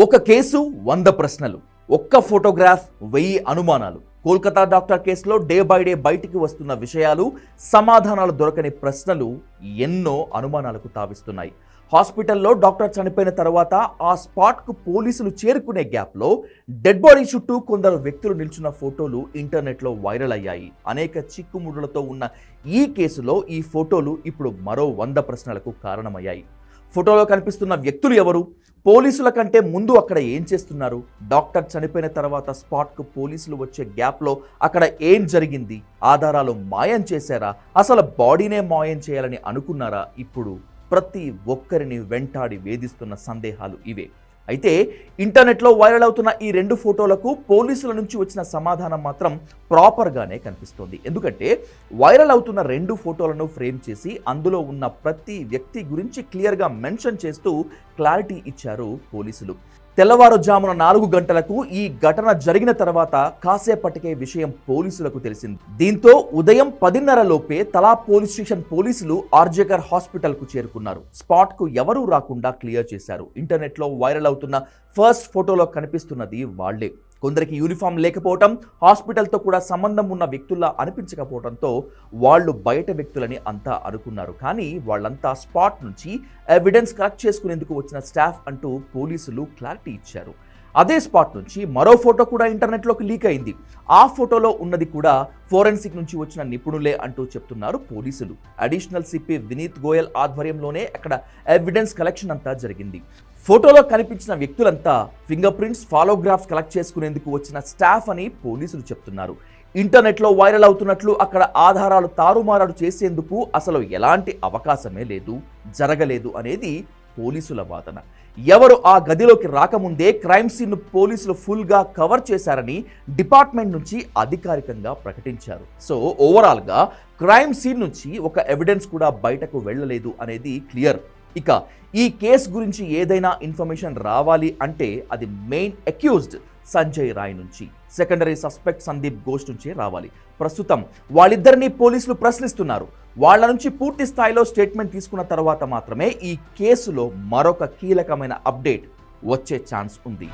ఒక కేసు వంద ప్రశ్నలు ఒక్క ఫోటోగ్రాఫ్ వెయ్యి అనుమానాలు. కోల్కతా డాక్టర్ కేసులో డే బై డే బయటికి వస్తున్న విషయాలు సమాధానాలు దొరకని ప్రశ్నలు ఎన్నో అనుమానాలకు తావిస్తున్నాయి. హాస్పిటల్లో డాక్టర్ చనిపోయిన తర్వాత ఆ స్పాట్కు పోలీసులు చేరుకునే గ్యాప్లో డెడ్ బాడీ చుట్టూ కొందరు వ్యక్తులు నిల్చున్న ఫోటోలు ఇంటర్నెట్లో వైరల్ అయ్యాయి. అనేక చిక్కుముడులతో ఉన్న ఈ కేసులో ఈ ఫోటోలు ఇప్పుడు మరో వంద ప్రశ్నలకు కారణమయ్యాయి. ఫోటోలో కనిపిస్తున్న వ్యక్తులు ఎవరు? పోలీసుల కంటే ముందు అక్కడ ఏం చేస్తున్నారు? డాక్టర్ చనిపోయిన తర్వాత స్పాట్కు పోలీసులు వచ్చే గ్యాప్లో అక్కడ ఏం జరిగింది? ఆధారాలు మాయం చేశారా? అసలు బాడీనే మాయం చేయాలని అనుకున్నారా? ఇప్పుడు ప్రతి ఒక్కరిని వెంటాడి వేధిస్తున్న సందేహాలు ఇవే. అయితే ఇంటర్నెట్లో వైరల్ అవుతున్న ఈ రెండు ఫోటోలకు పోలీసుల నుంచి వచ్చిన సమాధానం మాత్రం ప్రాపర్గానే కనిపిస్తోంది. ఎందుకంటే వైరల్ అవుతున్న రెండు ఫోటోలను ఫ్రేమ్ చేసి అందులో ఉన్న ప్రతి వ్యక్తి గురించి క్లియర్గా మెన్షన్ చేస్తూ క్లారిటీ ఇచ్చారు పోలీసులు. తెల్లవారుజామున నాలుగు గంటలకు ఈ ఘటన జరిగిన తర్వాత కాసేపటికే విషయం పోలీసులకు తెలిసింది. దీంతో ఉదయం పదిన్నర లోపే తలా పోలీస్ స్టేషన్ పోలీసులు ఆర్జేకర్ హాస్పిటల్కు చేరుకున్నారు. స్పాట్కు ఎవరూ రాకుండా క్లియర్ చేశారు. ఇంటర్నెట్లో వైరల్ అవుతున్న ఫస్ట్ ఫోటోలో కనిపిస్తున్నది వాళ్ళే కొందరికి యూనిఫామ్ లేకపోవటం హాస్పిటల్తో కూడా సంబంధం ఉన్న వ్యక్తుల్లా అనిపించకపోవడంతో వాళ్ళు బయట వ్యక్తులని అంతా అనుకున్నారు. కానీ వాళ్ళంతా స్పాట్ నుంచి ఎవిడెన్స్ కలెక్ట్ చేసుకునేందుకు వచ్చిన స్టాఫ్ అంటూ పోలీసులు క్లారిటీ ఇచ్చారు. అదే స్పాట్ నుంచి మరో ఫోటో కూడా ఇంటర్నెట్లోకి లీక్ అయింది. ఆ ఫోటోలో ఉన్నది కూడా ఫోరెన్సిక్ నుంచి వచ్చిన నిపుణులే అంటూ చెప్తున్నారు పోలీసులు. అడిషనల్ సిపి వినీత్ గోయల్ ఆధ్వర్యంలోనే అక్కడ ఎవిడెన్స్ కలెక్షన్ అంతా జరిగింది. ఫోటోలో కనిపించిన వ్యక్తులంతా ఫింగర్ ప్రింట్స్ ఫాలోగ్రాఫ్స్ కలెక్ట్ చేసుకునేందుకు వచ్చిన స్టాఫ్ అని పోలీసులు చెప్తున్నారు. ఇంటర్నెట్లో వైరల్ అవుతున్నట్లు అక్కడ ఆధారాలు తారుమారాలు చేసేందుకు అసలు ఎలాంటి అవకాశమే లేదు జరగలేదు అనేది పోలీసుల వాదన. ఎవరు ఆ గదిలోకి రాకముందే క్రైమ్ సీన్ను పోలీసులు ఫుల్గా కవర్ చేశారని డిపార్ట్మెంట్ నుంచి అధికారికంగా ప్రకటించారు. సో ఓవరాల్గా క్రైమ్ సీన్ నుంచి ఒక ఎవిడెన్స్ కూడా బయటకు వెళ్ళలేదు అనేది క్లియర్. ఇక ఈ కేసు గురించి ఏదైనా ఇన్ఫర్మేషన్ రావాలి అంటే అది మెయిన్ అక్యూజ్డ్ సంజయ్ రాయ్ నుంచి. సెకండరీ సస్పెక్ట్ సందీప్ ఘోష్ నుంచి రావాలి. ప్రస్తుతం వాళ్ళిద్దరిని పోలీసులు ప్రశ్నిస్తున్నారు. వాళ్ళ నుంచి పూర్తి స్థాయిలో స్టేట్మెంట్ తీసుకున్న తర్వాత మాత్రమే ఈ కేసులో మరొక కీలకమైన అప్డేట్ వచ్చే ఛాన్స్ ఉంది.